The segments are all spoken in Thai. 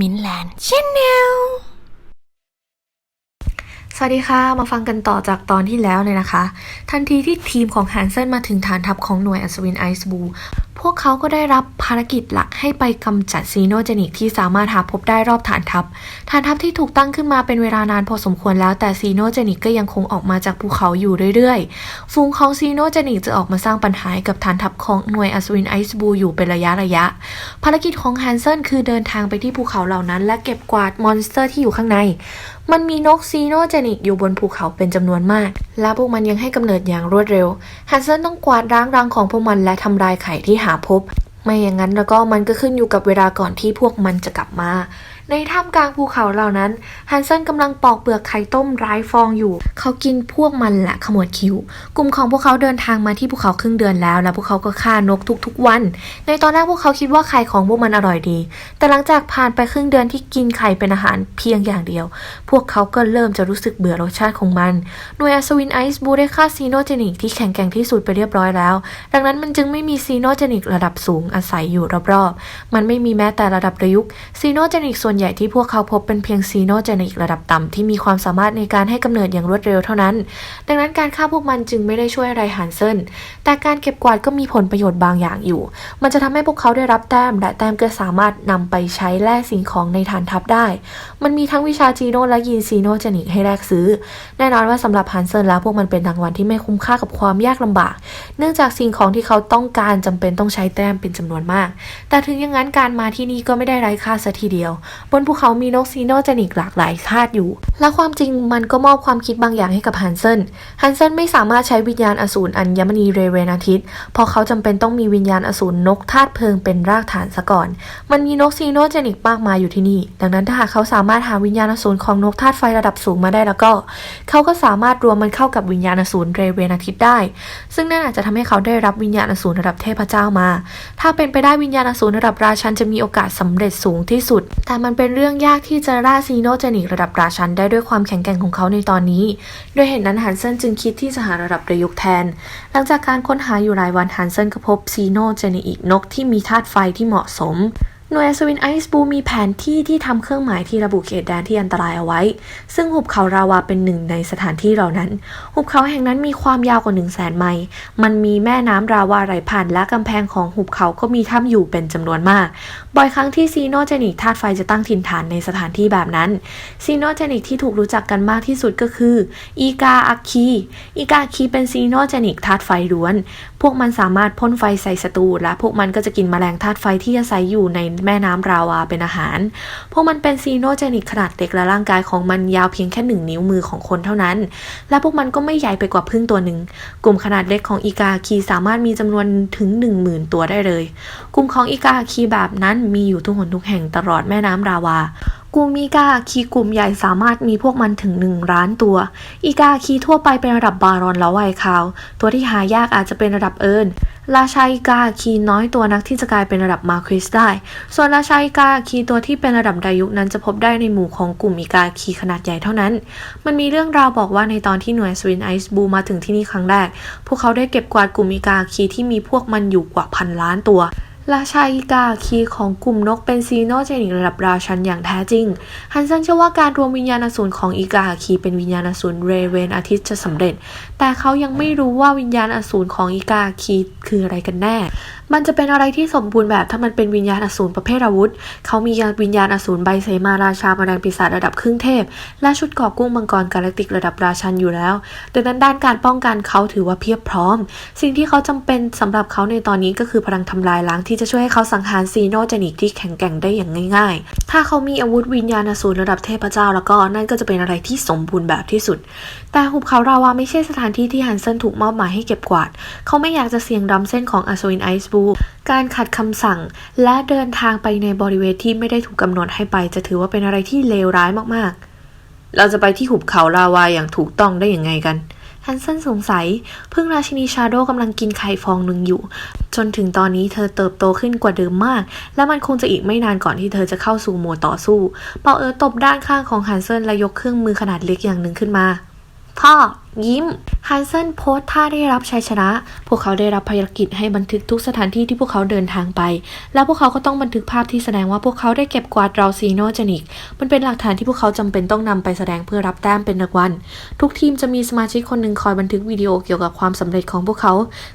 มินแลนด์ชแนลสวัสดีค่ะ มาฟังกันต่อจากตอนที่แล้วเลยนะคะ ทันทีที่ทีมของแฮนเซนมาถึงฐานทัพของหน่วยอัศวินไอซ์บู พวกเขาก็ได้รับภารกิจหลักให้ไปกำจัดซีโนเจนิกที่สามารถหาพบได้รอบฐานทัพ ฐานทัพที่ถูกตั้งขึ้นมาเป็นเวลานานพอสมควรแล้วแต่ซีโนเจนิกก็ยังคงออกมาจากภูเขาอยู่เรื่อยๆ ฝูงของซีโนเจนิกจะออกมาสร้างปัญหากับฐานทัพของหน่วยอัศวินไอซ์บูอยู่เป็นระยะระยะ ภารกิจของแฮนเซนคือเดินทางไปที่ภูเขาเหล่านั้น และเก็บกวาดมอนสเตอร์ที่อยู่ข้างใน มันมีนกซีโนเจนิกอยู่บนภูเขาเป็นจำนวนมาก และพวกมันยังให้กำเนิดอย่างรวดเร็วฮันเซนต้องกวาดร้างรังของพวกมันและทำลายไข่ที่หาพบ ไม่อย่างนั้นแล้วก็มันก็ขึ้นอยู่กับเวลาก่อนที่พวกมันจะกลับมา ในท่ามกลางภูเขาเหล่านั้นฮันเซนกำลังปอกเปลือกไข่ต้มร้ายฟองอยู่ เขากินพวกมันและขมวดคิ้ว กลุ่มของพวกเขาเดินทางมาที่ภูเขาครึ่งเดือนแล้ว และพวกเขาก็ฆ่านกทุกๆวัน ในตอนแรกพวกเขาคิดว่าไข่ของพวกมันอร่อยดี แต่หลังจากผ่านไปครึ่งเดือนที่กินไข่เป็นอาหารเพียงอย่างเดียว พวกเขาก็เริ่มจะรู้สึกเบื่อรสชาติของมัน หน่วยอัศวินไอซ์บูได้ฆ่าซีโนเจนิกที่แข็งแกร่งที่สุดไปเรียบร้อยแล้ว ดังนั้นมันจึงไม่มีซีโนเจนิกระดับสูงอาศัยอยู่รอบๆ มันไม่มีแม้แต่ระดับประยุกต์ซีโนเจนิกส่วนใหญ่ที่พวกเขาพบเป็นเพียงซีโนเจนิกระดับต่ำที่มีความสามารถในการให้กำเนิดอย่างรวดเร็วเท่านั้น ดังนั้นการฆ่าพวกมันจึงไม่ได้ช่วยอะไรฮันเซนแต่การเก็บกวาดก็มีผลประโยชน์บางอย่างอยู่ มันจะทำให้พวกเขาได้รับแต้ม และแต้มก็สามารถนำไปใช้แลกสิ่งของในฐานทัพได้ มันมีทั้งวิชาจีโนและยีนซีโนเจนิกให้แลกซื้อ แน่นอนว่าสำหรับฮันเซนแล้วพวกมันเป็นรางวัลที่ไม่คุ้มค่ากับความยากลำบาก เนื่องจากสิ่งของที่เขาต้องการจำเป็นต้องใช้แต้มเป็นจำนวนมาก แต่ถึงอย่างนั้นการมาที่นี่ก็ไม่ได้ไร้ค่าซะทีเดียวบนภูเขามีนกซีโนเจนิกหลากหลายชาติอยู่ และความจริงมันก็มอบความคิดบางอย่างให้กับฮันเซนฮันเซนไม่สามารถใช้วิญญาณอสูรอัญมณีเรเวนอาทิตย์เพราะเขาจำเป็นต้องมีวิญญาณอสูรนกธาตุเพลิงเป็นรากฐานซะก่อน มันมีนกซีโนเจนิกมากมายอยู่ที่นี่ ดังนั้นถ้าหากเขาสามารถหาวิญญาณอสูรของนกธาตุไฟระดับสูงมาได้แล้วก็ เขาก็สามารถรวมมันเข้ากับวิญญาณอสูรเรเวนอาทิตย์ได้ ซึ่งนั่นอาจจะทำให้เขาได้รับวิญญาณอสูรระดับเทพเจ้ามา ถ้าเป็นไปได้วิญญาณอสูรระดับราชันจะมีโอกาสสำเร็จสูงที่สุด แต่มันเป็นเรื่องยากที่จะล่าซีโนเจนิกระดับราชันได้ด้วยความแข็งแกร่งของเขาในตอนนี้ โดยเหตุนั้นฮันเซนจึงคิดที่จะหาระดับประยุกต์แทน หลังจากการค้นหาอยู่หลายวันฮันเซนก็พบซีโนเจนิกนกที่มีธาตุไฟที่เหมาะสม หน่วยอัศวินไอซ์บูมีแผนที่ที่ทำเครื่องหมายที่ระบุเขตแดนที่อันตรายเอาไว้ ซึ่งหุบเขาราวาเป็นหนึ่งในสถานที่เหล่านั้น หุบเขาแห่งนั้นมีความยาวกว่า1 0 0 0 0แสนไมล์ มันมีแม่น้ำราวาไหลผ่านและกำแพงของหุบเขาก็มีถ้ำอยู่เป็นจำนวนมาก บ่อยครั้งที่ซีโนเจนิกธาตุไฟจะตั้งถิ่นฐานในสถานที่แบบนั้น ซีโนเจนิกที่ถูกรู้จักกันมากที่สุดก็คืออีกาอาคีอีกาอาคีเป็นซีโนเจนิกธาตุไฟล้วน พวกมันสามารถพ่นไฟใส่ศัตรูและพวกมันก็จะกินแมลงธาตุไฟที่อาศัยอยู่ในแม่น้ำราวาเป็นอาหาร พวกมันเป็นซีโนเจนิกขนาดเล็กและร่างกายของมันยาวเพียงแค่หนึ่งนิ้วมือของคนเท่านั้น และพวกมันก็ไม่ใหญ่ไปกว่าพึ่งตัวหนึ่ง กลุ่มขนาดเล็กของอีกาคีสามารถมีจำนวนถึง 10,000 ตัวได้เลย กลุ่มของอีกาคีแบบนั้นมีอยู่ทุกหนทุกแห่งตลอดแม่น้ำราวากลุ่มอีกาคีกลุ่มใหญ่สามารถมีพวกมันถึง1ล้านตัว อีกาคีทั่วไปเป็นระดับบารอนและไวคาว ตัวที่หายากอาจจะเป็นระดับเอิญ ราชาอิกาคีน้อยตัวนักที่จะกลายเป็นระดับมาคริสได้ ส่วนราชาอิกาคีตัวที่เป็นระดับดายุคนั้นจะพบได้ในหมู่ของกลุ่มอิกาคีขนาดใหญ่เท่านั้น มันมีเรื่องราวบอกว่าในตอนที่หน่วยสวินไอซ์บูมาถึงที่นี่ครั้งแรก พวกเขาได้เก็บกวาดกลุ่มอิกาคีที่มีพวกมันอยู่กว่าพันล้านตัว ราชาอีกาคีของกลุ่มนกเป็นซีโนเจนิกระดับราชันอย่างแท้จริง ฮันเซนเชื่อว่าการรวมวิญญาณอสูรของอีกาคีเป็นวิญญาณอสูรเรเวนอาทิตย์จะสำเร็จ แต่เขายังไม่รู้ว่าวิญญาณอสูรของอีกาคีคืออะไรกันแน่ มันจะเป็นอะไรที่สมบูรณ์แบบถ้ามันเป็นวิญญาณอสูรประเภทอาวุธ เขามีวิญญาณอสูรใบเสมาราชาแมลงปีศาจระดับครึ่งเทพ และชุดกราะกุ้งมังกรกาแล็กติกระดับราชันอยู่แล้ว ดังนั้นด้านการป้องกันเขาถือว่าเพียบพร้อม สิ่งที่เขาจำเป็นสำหรับเขาในตอนนี้ก็คือพลังทำลายล้างที่จะช่วยให้เขาสังหารซีโนเจนิกที่แข็งแกร่งได้อย่างง่าย ๆ ถ้าเขามีอาวุธวิญญาณอสูรระดับเทพเจ้าแล้วก็นั่นก็จะเป็นอะไรที่สมบูรณ์แบบที่สุด แต่หุบเขาราวาไม่ใช่สถานที่ที่ฮันเซนถูกมอบหมายให้เก็บกวาด เขาไม่อยากจะเสี่ยงดำเส้นของอัศวินไอซ์บูการขัดคำสั่ง และเดินทางไปในบริเวณที่ไม่ได้ถูกกำหนดให้ไป จะถือว่าเป็นอะไรที่เลวร้ายมากๆ เราจะไปที่หุบเขาลาวาอย่างถูกต้องได้อย่างไงกัน นเซนสงสัย เพิ่งราชินีชาโดกำลังกินไข่ฟองหนึ่งอยู่ จนถึงตอนนี้เธอเติบโตขึ้นกว่าเดิมมาก และมันคงจะอีกไม่นานก่อนที่เธอจะเข้าสู่โหมดต่อสู้ เปาเออตบด้านข้างของฮันเซนและยกเครื่องมือขนาดเล็กอย่างหนึ่งขึ้นมา พ่อ ยิ้มฮันเซนโพสท่าได้รับชัยชนะ พวกเขาได้รับภารกิจให้บันทึกทุกสถานที่ที่พวกเขาเดินทางไป แล้วพวกเขาก็ต้องบันทึกภาพที่แสดงว่าพวกเขาได้เก็บกวาดราซีโนเจนิก มันเป็นหลักฐานที่พวกเขาจำเป็นต้องนำไปแสดงเพื่อรับแต้มเป็นรางวัล ทุกทีมจะมีสมาชิกคนหนึ่งคอยบันทึกวิดีโอเกี่ยวกับความสำเร็จของพวกเขา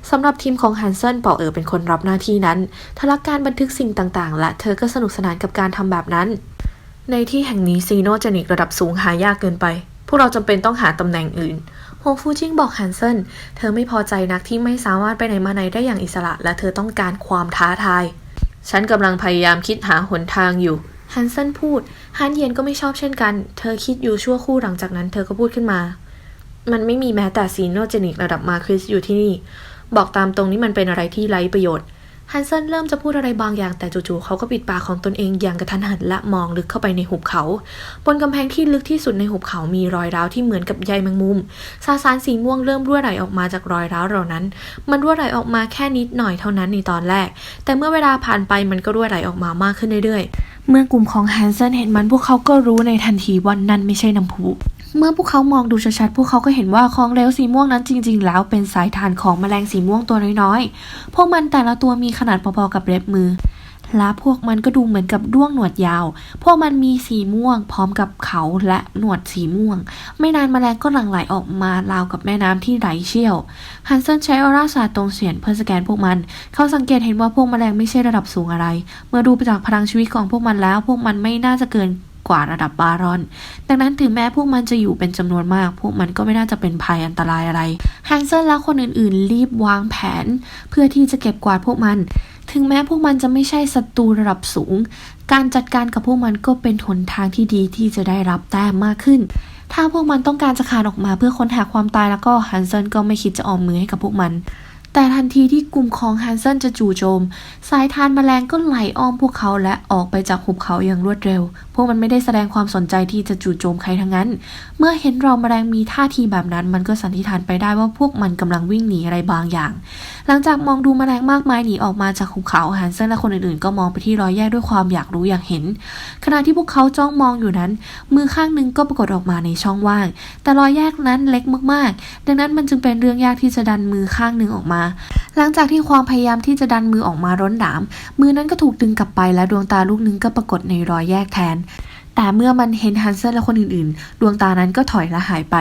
สำหรับทีมของฮันเซนปอเอ๋อเป็นคนรับหน้าที่นั้นเธอรักการบันทึกสิ่งต่างๆ และเธอก็สนุกสนานกับการทำแบบนั้น ในที่แห่งนี้ซีโนเจนิกระดับสูงหายากเกินไป พวกเราจำเป็นต้องหาตำแหน่งอื่นฮงฟูจิงบอกฮันเซนเธอไม่พอใจนักที่ไม่สามารถไปไหนมาไหนได้อย่างอิสระ และเธอต้องการความท้าทาย ฉันกำลังพยายามคิดหาหนทางอยู่ ฮันเซนพูด ฮันเย็นก็ไม่ชอบเช่นกัน เธอคิดอยู่ชั่วครู่หลังจากนั้นเธอก็พูดขึ้นมา มันไม่มีแม้แต่ซีโนเจนิกระดับมาคริสอยู่ที่นี่ บอกตามตรงนี้มันเป็นอะไรที่ไร้ประโยชน์ ฮันเซนเริ่มจะพูดอะไรบางอย่างแต่จู่ๆเขาก็ปิดปากของตนเองอย่างกระทันหันและมองลึกเข้าไปในหุบเขา บนกำแพงที่ลึกที่สุดในหุบเขามีรอยร้าวที่เหมือนกับใยแมงมุมสาสารสีม่วงเริ่มรั่วไหลออกมาจากรอยร้าวเหล่านั้น มันรั่วไหลออกมาแค่นิดหน่อยเท่านั้นในตอนแรก แต่เมื่อเวลาผ่านไปมันก็รั่วไหลออกมามากขึ้นเรื่อยๆ เมื่อกลุ่มของฮันเซนเห็นมันพวกเขาก็รู้ในทันทีว่านั่นไม่ใช่น้ำพุ เมื่อพวกเขามองดูชัดๆ พวกเขาก็เห็นว่าของเหลวสีม่วงนั้นจริง ๆ แล้วเป็นสายทานของแมลงสีม่วงตัวน้อยๆ พวกมันแต่ละตัวมีขนาดพอๆกับเล็บมือ และพวกมันก็ดูเหมือนกับด้วงหนวดยาว พวกมันมีสีม่วง พร้อมกับเขาและหนวดสีม่วง ไม่นานแมลงก็หลั่งไหลออกมาราวกับแม่น้ำที่ไหลเชี่ยว ฮันเซนใช้ออร่าศาสตร์ตรงเสียนเพื่อสแกนพวกมัน เขาสังเกตเห็นว่าพวกแมลงไม่ใช่ระดับสูงอะไร เมื่อดูไปจากพลังชีวิตของพวกมันแล้ว พวกมันไม่น่าจะเกิน กว่าระดับบารอน ดังนั้นถึงแม้พวกมันจะอยู่เป็นจำนวนมาก พวกมันก็ไม่น่าจะเป็นภัยอันตรายอะไรฮันเซนและคนอื่นๆ รีบวางแผน เพื่อที่จะเก็บกวาดพวกมัน ถึงแม้พวกมันจะไม่ใช่ศัตรูระดับสูง การจัดการกับพวกมันก็เป็นหนทางที่ดีที่จะได้รับแต้มมากขึ้นถ้าพวกมันต้องการจะคานออกมาเพื่อค้นหาความตายแล้วก็ฮันเซนก็ไม่คิดจะออมมือให้กับพวกมัน แต่ทันทีที่กลุ่มของฮันเซนจะจู่โจม สายทานแมลงก็ไหลอ้อมพวกเขาและออกไปจากหุบเขาอย่างรวดเร็ว พวกมันไม่ได้แสดงความสนใจที่จะจู่โจมใครทั้งนั้น เมื่อเห็นเราแมลงมีท่าทีแบบนั้น มันก็สันนิษฐานไปได้ว่าพวกมันกำลังวิ่งหนีอะไรบางอย่าง หลังจากมองดูแมลงมากมายหนีออกมาจากหุบเขาฮันเซนและคนอื่นๆ ก็มองไปที่รอยแยกด้วยความอยากรู้อยากเห็น ขณะที่พวกเขาจ้องมองอยู่นั้น มือข้างหนึ่งก็ปรากฏออกมาในช่องว่าง แต่รอยแยกนั้นเล็กมากๆ ดังนั้นมันจึงเป็นเรื่องยากที่จะดันมือข้างหนึ่งออกมา หลังจากที่ความพยายามที่จะดันมือออกมาร้นหนาม มือนั้นก็ถูกดึงกลับไปและดวงตาลูกหนึงก็ปรากฏในรอยแยกแทน แต่เมื่อมันเห็นฮันเซนและคนอื่นๆ ดวงตานั้นก็ถอยและหายไป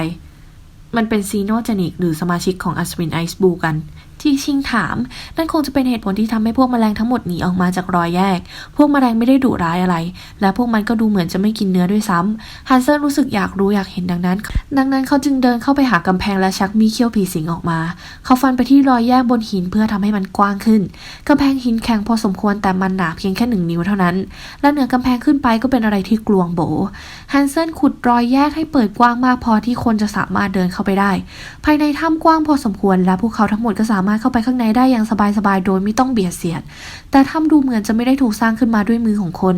มันเป็นซีโนเจนิกหรือสมาชิกของอัศวินไอซ์บูกัน ที่ชิงถาม นั่นคงจะเป็นเหตุผลที่ทำให้พวกแมลงทั้งหมดหนีออกมาจากรอยแยก พวกแมลงไม่ได้ดุร้ายอะไร และพวกมันก็ดูเหมือนจะไม่กินเนื้อด้วยซ้ำฮันเซนรู้สึกอยากรู้อยากเห็นดังนั้น ดังนั้นเขาจึงเดินเข้าไปหากำแพงและชักมีเขี้ยวผีสิงออกมา เขาฟันไปที่รอยแยกบนหินเพื่อทำให้มันกว้างขึ้นกำแพงหินแข็งพอสมควรแต่มันหนาเพียงแค่หนึ่งนิ้วเท่านั้น และเหนือกำแพงขึ้นไปก็เป็นอะไรที่กลวงโบฮันเซนขุดรอยแยกให้เปิดกว้างมากพอที่คนจะสามารถเดินเข้าไปได้ ภายในถ้ำกว้างพอสมควรและพวกเขาทั้งหมดก็สามารถเข้าไปข้างในได้อย่างสบายๆ โดยไม่ต้องเบียดเสียด แต่ถ้ำดูเหมือนจะไม่ได้ถูกสร้างขึ้นมาด้วยมือของคน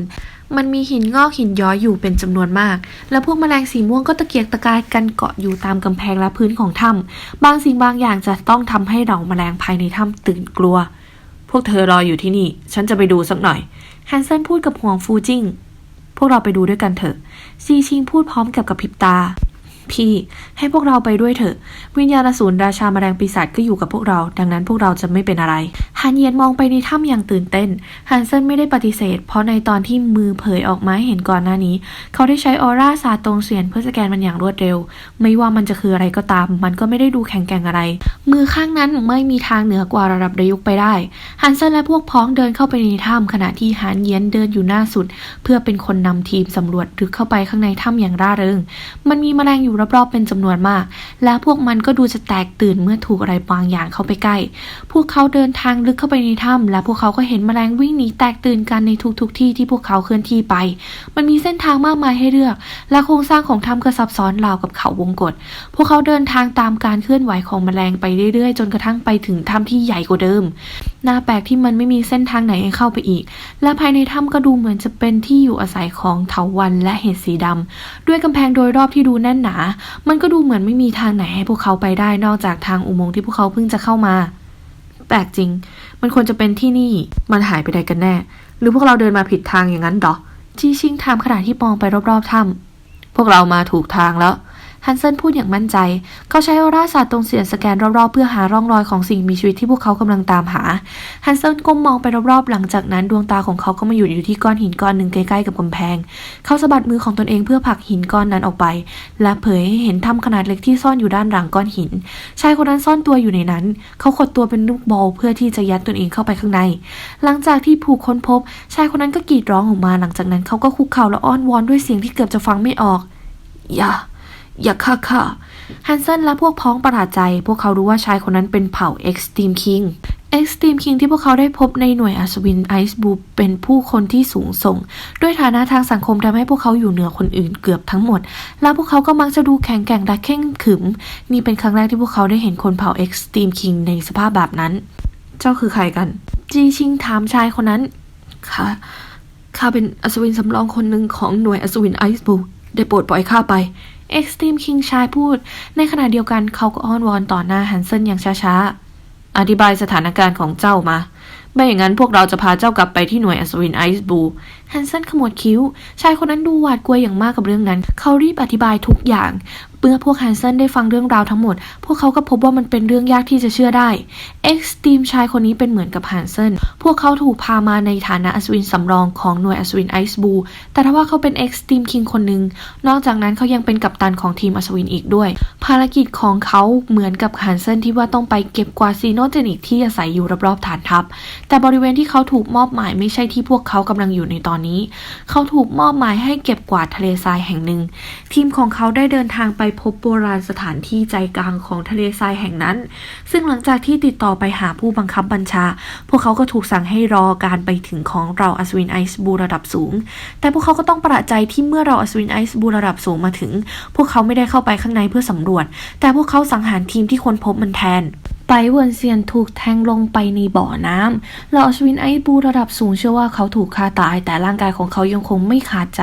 มันมีหินงอกหินย้อยอยู่เป็นจำนวนมาก และพวกแมลงสีม่วงก็ตะเกียกตะกายกันเกาะอยู่ตามกำแพงและพื้นของถ้ำบางสิ่งบางอย่างจะต้องทำให้เราแมลงภายในถ้ำตื่นกลัว พวกเธอรออยู่ที่นี่ ฉันจะไปดูสักหน่อยฮันเซนพูดกับห่วงฟูจิงพวกเราไปดูด้วยกันเถอะซีชิงพูดพร้อมกับกระพริบตา พี่ ให้พวกเราไปด้วยเถอะ วิญญาณอสูรราชาแมลงปีศาจก็อยู่กับพวกเรา ดังนั้นพวกเราจะไม่เป็นอะไรฮันเย็นมองไปในถ้ำอย่างตื่นเต้นฮันเซนไม่ได้ปฏิเสธ เพราะในตอนที่มือเผยออกมาเห็นก่อนหน้านี้ เขาได้ใช้ออร่าซาตร์ตรงเสียนเพื่อสแกนมันอย่างรวดเร็ว ไม่ว่ามันจะคืออะไรก็ตาม มันก็ไม่ได้ดูแข็งแกร่งอะไร มือข้างนั้นไม่มีทางเหนือกว่าระดับระยุกไปได้ ฮันเซนและพวกพ้องเดินเข้าไปในถ้ำขณะที่ฮันเย็นเดินอยู่หน้าสุด เพื่อเป็นคนนำทีมสำรวจลึกเข้าไปข้างในถ้ำอย่างร่าเริง มันมีแมลงอยู่รอบๆเป็นจำนวนมาก และพวกมันก็ดูจะแตกตื่นเมื่อถูกอะไรบางอย่างเข้าไปใกล้ พวกเขาเดินทางลึกเข้าไปในถ้ำและพวกเขาก็เห็นแมลงวิ่งหนีแตกตื่นกันในทุกๆทที่ที่พวกเขาเคลื่อนที่ไป มันมีเส้นทางมากมายให้เลือก และโครงสร้างของถ้ำก็ซับซ้อนราวกับเขาวงกฏพวกเขาเดินทางตามการเคลื่อนไหวของแมลงไปเรื่อยๆ จนกระทั่งไปถึงถ้ำที่ใหญ่กว่าเดิม น่าแปลกที่มันไม่มีเส้นทางไหนให้เข้าไปอีก และภายในถ้ำก็ดูเหมือนจะเป็นที่อยู่อาศัยของเถาวัลย์และเห็ดสีดำ ด้วยกำแพงโดยรอบที่ดูแน่นหนา มันก็ดูเหมือนไม่มีทางไหนให้พวกเขาไปได้นอกจากทางอุโมงค์ที่พวกเขาเพิ่งจะเข้ามา แปลกจริง มันควรจะเป็นที่นี่ มันหายไปไหนกันแน่ หรือพวกเราเดินมาผิดทางอย่างนั้นหรอ จีชิงถามขณะที่มองไปรอบๆถ้ำพวกเรามาถูกทางแล้ว ฮันเซนพูดอย่างมั่นใจ เขาใช้ออร่าศาสตร์ตรงเสียงสแกนรอบๆ เพื่อหาร่องรอยของสิ่งมีชีวิตที่พวกเขากำลังตามหา ฮันเซนก้มมองไปรอบๆ หลังจากนั้นดวงตาของเขาก็มาหยุดอยู่ที่ก้อนหินก้อนหนึ่งใกล้ๆกับกำแพง เขาสะบัดมือของตนเองเพื่อผลักหินก้อนนั้นออกไป และเผยให้เห็นถ้ำขนาดเล็กที่ซ่อนอยู่ด้านหลังก้อนหิน ชายคนนั้นซ่อนตัวอยู่ในนั้น เขาขดตัวเป็นลูกบอลเพื่อที่จะยัดตนเองเข้าไปข้างใน หลังจากที่ผูกค้นพบ ชายคนนั้นก็กรีดร้องออกมา หลังจากนั้นเขาก็คุกเข่าและอ้อนวอนด้วยเสียงที่เกือบจะฟังไม่ออกอย่า อย่าฆ่าข้าฮันเซนและพวกพ้องประหลาดใจ พวกเขารู้ว่าชายคนนั้นเป็นเผ่า Extreme King Extreme King ที่พวกเขาได้พบในหน่วยอัศวินไอซ์บูเป็นผู้คนที่สูงส่ง ด้วยฐานะทางสังคมทำให้พวกเขาอยู่เหนือคนอื่นเกือบทั้งหมด และพวกเขาก็มักจะดูแข็งแกร่งและเข่งขึม นี่เป็นครั้งแรกที่พวกเขาได้เห็นคนเผ่า Extreme King ในสภาพแบบนั้น เจ้าคือใครกัน จีชิงถามชายคนนั้นข้าข้าเป็นอัศวินสำรองคนหนึ่งของหน่วยอัศวินไอซ์บูได้โปรดปล่อยข้าไป เอ็กซ์ตรีมคิงชายพูด ในขณะเดียวกันเขาก็อ้อนวอนต่อหน้าฮันเซนอย่างช้าๆ อธิบายสถานการณ์ของเจ้ามา ไม่อย่างนั้นพวกเราจะพาเจ้ากลับไปที่หน่วยอัศวินไอซ์บูฮันเซนขมวดคิ้ว ชายคนนั้นดูหวาดกลัวอย่างมากกับเรื่องนั้น เขารีบอธิบายทุกอย่าง เมื่อพวกแฮนเซนได้ฟังเรื่องราวทั้งหมด พวกเขาก็พบว่ามันเป็นเรื่องยากที่จะเชื่อได้ เอ็กซ์ตีมชายคนนี้เป็นเหมือนกับแฮนเซน พวกเขาถูกพามาในฐานะอัศวินสำรองของหน่วยอัศวินไอซ์บู แต่ถ้าว่าเขาเป็นเอ็กซ์ตีมคิงคนหนึ่ง นอกจากนั้นเขายังเป็นกัปตันของทีมอัศวินอีกด้วย ภารกิจของเขาเหมือนกับแฮนเซนที่ว่าต้องไปเก็บกวาดซีโนเจนิกที่อาศัยอยู่รอบๆฐานทัพ แต่บริเวณที่เขาถูกมอบหมายไม่ใช่ที่พวกเขากำลังอยู่ในตอนนี้ เขาถูกมอบหมายให้เก็บกวาดทะเลทรายแห่งหนึ่ง ทีมของเขาได้เดินทางไปพบโบราณสถานที่ใจกลางของทะเลทรายแห่งนั้น ซึ่งหลังจากที่ติดต่อไปหาผู้บังคับบัญชา พวกเขาก็ถูกสั่งให้รอการไปถึงของเราอัศวินไอซ์บูระดับสูง แต่พวกเขาก็ต้องประใจที่เมื่อเราอัศวินไอซ์บูระดับสูงมาถึง พวกเขาไม่ได้เข้าไปข้างในเพื่อสำรวจ แต่พวกเขาสังหารทีมที่ค้นพบมันแทน ไปเวิร์นเซียนถูกแทงลงไปในบ่อน้ำเหล่าชวินไอบูระดับสูงเชื่อว่าเขาถูกฆ่าตาย แต่ร่างกายของเขายังคงไม่ขาดใจ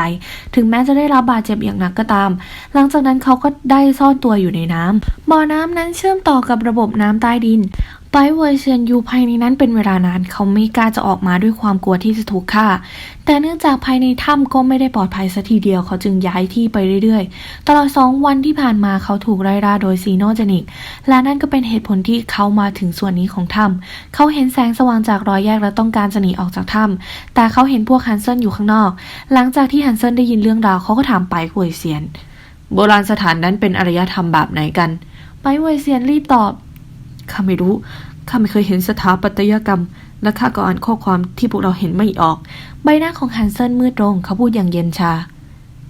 ถึงแม้จะได้รับบาดเจ็บอย่างหนักก็ตาม หลังจากนั้นเขาก็ได้ซ่อนตัวอยู่ในน้ำบ่อน้ำนั้นเชื่อมต่อกับระบบน้ำใต้ดิน ไปเวอร์เซียนอยู่ภายในนั้นเป็นเวลานานเขาไม่กล้าจะออกมาด้วยความกลัวที่จะถูกฆ่า แต่เนื่องจากภายในถ้ำก็ไม่ได้ปลอดภัยสัทีเดียวเขาจึงย้ายที่ไปเรื่อยๆ ตลอดสองวันที่ผ่านมาเขาถูกไล่ล่าโดยซีโนเจนิก และนั่นก็เป็นเหตุผลที่เขามาถึงส่วนนี้ของถ้ำเขาเห็นแสงสว่างจากรอยแยกและต้องการจะหนีออกจากถ้ำแต่เขาเห็นพวกฮันเซนอยู่ข้างนอก หลังจากที่ฮันเซนได้ยินเรื่องราวเขาก็ถามไปเวยเซียน โบราณสถานนั้นเป็นอารยธรรมแบบไหนกัน ไปเวยเซียนรีบตอบ ข้าไม่รู้ ข้าไม่เคยเห็นสถาปัตยกรรม และข้าก็อ่านข้อความที่พวกเราเห็นไม่ออก ใบหน้าของฮันเซนมืดลงเขาพูดอย่างเย็นชา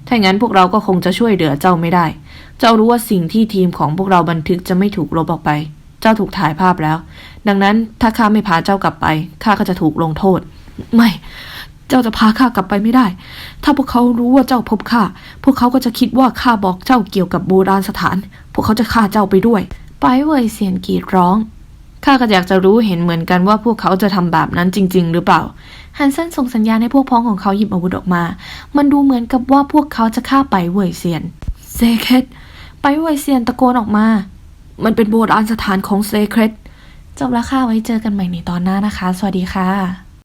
ถ้างั้นพวกเราก็คงจะช่วยเหลือเจ้าไม่ได้ เจ้ารู้ว่าสิ่งที่ทีมของพวกเราบันทึกจะไม่ถูกลบออกไป เจ้าถูกถ่ายภาพแล้ว ดังนั้นถ้าข้าไม่พาเจ้ากลับไป ข้าก็จะถูกลงโทษ ไม่ เจ้าจะพาข้ากลับไปไม่ได้ ถ้าพวกเขารู้ว่าเจ้าพบข้า พวกเขาก็จะคิดว่าข้าบอกเจ้าเกี่ยวกับโบราณสถาน พวกเขาจะฆ่าเจ้าไปด้วย ไปเว่ยเสียนกรีดร้องข้าก็อยากจะรู้เห็นเหมือนกันว่าพวกเขาจะทำแบบนั้นจริง ๆ หรือเปล่า ฮันเซนส่งสัญญาณให้พวกพ้องของเขาหยิบอาวุธออกมา มันดูเหมือนกับว่าพวกเขาจะฆ่าไปเว่ยเซียน เซเครตไปเว่ยเซียนตะโกนออกมา มันเป็นโบราณสถานของเซเครตจบแล้วค่ะไว้เจอกันใหม่ในตอนหน้านะคะ สวัสดีค่ะ